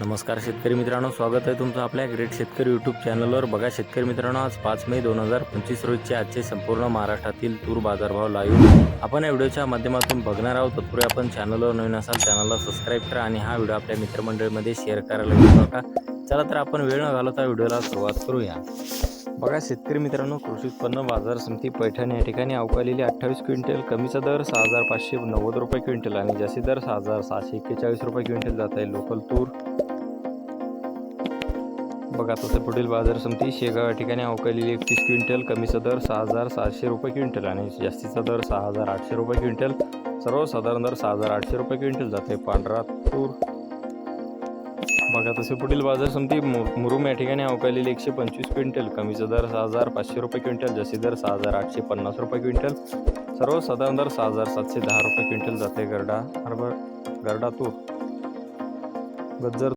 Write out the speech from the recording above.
नमस्कार शेतकरी मित्रांनो स्वागत आहे तुमचं आपल्या ग्रेट शेतकरी यूट्यूब चॅनलवर बघा शेतकरी मित्रांनो आज पाच मे दोन हजार पंचवीस रोजचे आजचे संपूर्ण महाराष्ट्रातील तूर बाजारभाव लाईव्ह आपण या व्हिडिओच्या माध्यमातून बघणार आहोत. तत्पूर्वी आपण चॅनलवर नवीन असाल चॅनलला सबस्क्राईब करा आणि हा व्हिडिओ आपल्या मित्रमंडळीमध्ये शेअर करायला विसरू नका. चला तर आपण वेळ न घालवता व्हिडिओला सुरुवात करूया. बघा शेतकरी मित्रांनो कृषी उत्पन्न बाजार समिती पैठण या ठिकाणी अवकालेली अठ्ठावीस क्विंटल कमीचा दर सहा हजार पाचशे नव्वद रुपये क्विंटल आणि जास्ती दर सहा हजार सहाशे एक्केचाळीस रुपये क्विंटल जात आहे. लोकल तूर बघा तसं पुढील बाजार समिती शेगाव या ठिकाणी अवकालेली एकतीस क्विंटल कमीचा दर सहा हजार सहाशे रुपये क्विंटल आणि जास्तीचा दर सहा हजार आठशे रुपये क्विंटल. सर्वसाधारण दर सहा हजार आठशे रुपये क्विंटल जाते पांढरा तूर. बघा तसे पुढील बाजार समिती मु- मुरुम या ठिकाणी अवकालेली एकशे पंचवीस क्विंटल कमीचा दर सहा हजार पाचशे रुपये क्विंटल जास्ती दर सहा हजार आठशे पन्नास रुपये क्विंटल. सर्वसाधारण दर सहा हजार सातशे दहा रुपये क्विंटल जाते गरडा हरभर गरडा तूर. गज्जर